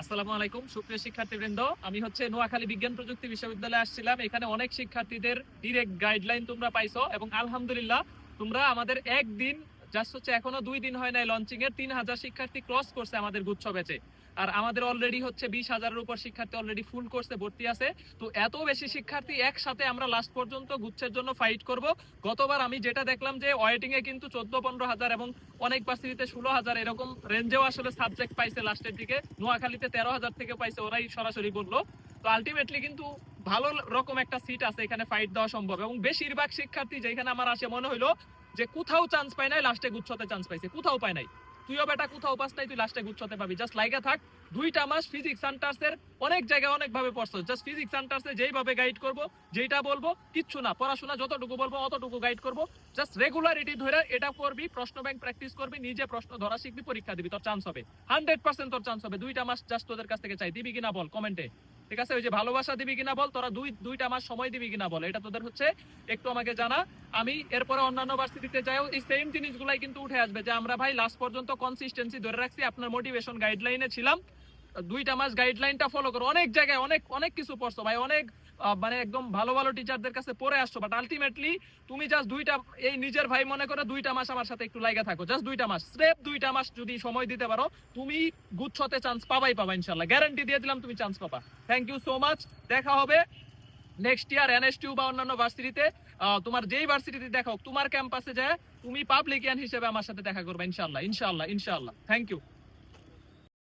আসসালামু আলাইকুম, সুপ্রিয় শিক্ষার্থীবৃন্দ। আমি হচ্ছে নোয়াখালী বিজ্ঞান প্রযুক্তি বিশ্ববিদ্যালয়ে আসছিলাম। এখানে অনেক শিক্ষার্থীদের ডিরেক্ট গাইডলাইন তোমরা পাইছো এবং আলহামদুলিল্লাহ তোমরা আমাদের একদিন জাস্ট হচ্ছে এখনও দুই দিন হয় নাই লঞ্চিং এর। তিন হাজার শিক্ষার্থী ক্রস করছে আমাদের গুচ্ছ ব্যাচে আর আমাদের অলরেডি হচ্ছে বিশ হাজারের উপর শিক্ষার্থী অলরেডি ফুল কোর্সে ভর্তি আছে। তো এত বেশি শিক্ষার্থী একসাথে আমরা লাস্ট পর্যন্ত গুচ্ছের জন্য ফাইট করব। গতবার আমি যেটা দেখলাম যে ওয়েটিং এ কিন্তু চোদ্দ, পনেরো হাজার এবং অনেক ভার্সিটিতে ষোলো হাজার এরকম রেঞ্জেও আসলে সাবজেক্ট পাইছে লাস্টের দিকে। নোয়াখালীতে তেরো হাজার থেকে পাইছে, ওরাই সরাসরি বলল। তো আলটিমেটলি কিন্তু ভালো রকম একটা সিট আছে এখানে ফাইট দেওয়া সম্ভব। এবং বেশিরভাগ শিক্ষার্থী যেখানে আমার আসে মনে হলো যে কোথাও চান্স পায় নাই লাস্টে গুচ্ছতে চান্স পাইছে। কোথাও পায় নাই। তুইও বেটা কোথাও পাস নাই, তুই লাস্টে গুচ্ছতে পাবি। জাস্ট লাইগা থাক, দুইটা মাস ফিজিক্স সেন্টার্সের অনেক জায়গায় অনেক ভাবে পড়ছো জাস্ট ফিজিক্স সেন্টার্সে যেইভাবে গাইড করব যেটা বলব, কিচ্ছু না। পড়াশোনা যতটুকু বলব, অতটুকু গাইড করব। জাস্ট রেগুলারিটি ধরে এটা করবি, প্রশ্ন ব্যাংক প্র্যাকটিস করবি, নিজে প্রশ্ন ধরা শিখবি, পরীক্ষা দিবি, তোর চান্স হবে। হান্ড্রেড পার্সেন্ট তোর চান্স হবে। দুইটা মাস জাস্ট তোদের কাছ থেকে চাই। দিবি কিনা বল কমেন্টে ঠিক আছে? ওই যে ভালোবাসা দিবি কিনা বল, তোরা দুই, দুইটা মাস সময় দিবি কিনা বল, এটা তোদের হচ্ছে একটু আমাকে জানা। আমি এরপরে অন্যান্য ভার্সিটিতে যাইও, এই সেম জিনিসগুলাই কিন্তু উঠে আসবে যে আমরা ভাই লাস্ট পর্যন্ত কনসিস্টেন্সি ধরে রাখছি, আপনার মোটিভেশন গাইডলাইনে ছিলাম। দুইটা মাস গাইডলাইনটা ফলো করো। অনেক জায়গায় অনেক অনেক কিছু পড়ছো ভাই, অনেক মানে একদম ভালো ভালো টিচারদের কাছে পড়ে আসছো। বাট আলটিমেটলি তুমি জাস্ট দুইটা, এই নিজের ভাই মনে করে দুইটা মাস আমার সাথে একটু লাইগা থাকো। জাস্ট দুইটা মাস, স্রেফ দুইটা মাস যদি সময় দিতে পারো, তুমি গুচ্ছতে চান্স পাবাই পাবা ইনশাল্লাহ গ্যারান্টি দিয়ে দিলাম তুমি চান্স পাবা। থ্যাংক ইউ সো মাচ দেখা হবে নেক্সট ইয়ার এনএসটিউ বা অন্যান্য ভার্সিটিতে তোমার যেই ভার্সিটিতে দেখো তোমার ক্যাম্পাসে যায়, তুমি পাবলিকিয়ান হিসেবে আমার সাথে দেখা করবে ইনশাল্লাহ ইনশাল্লাহ ইনশাল্লাহ থ্যাংক ইউ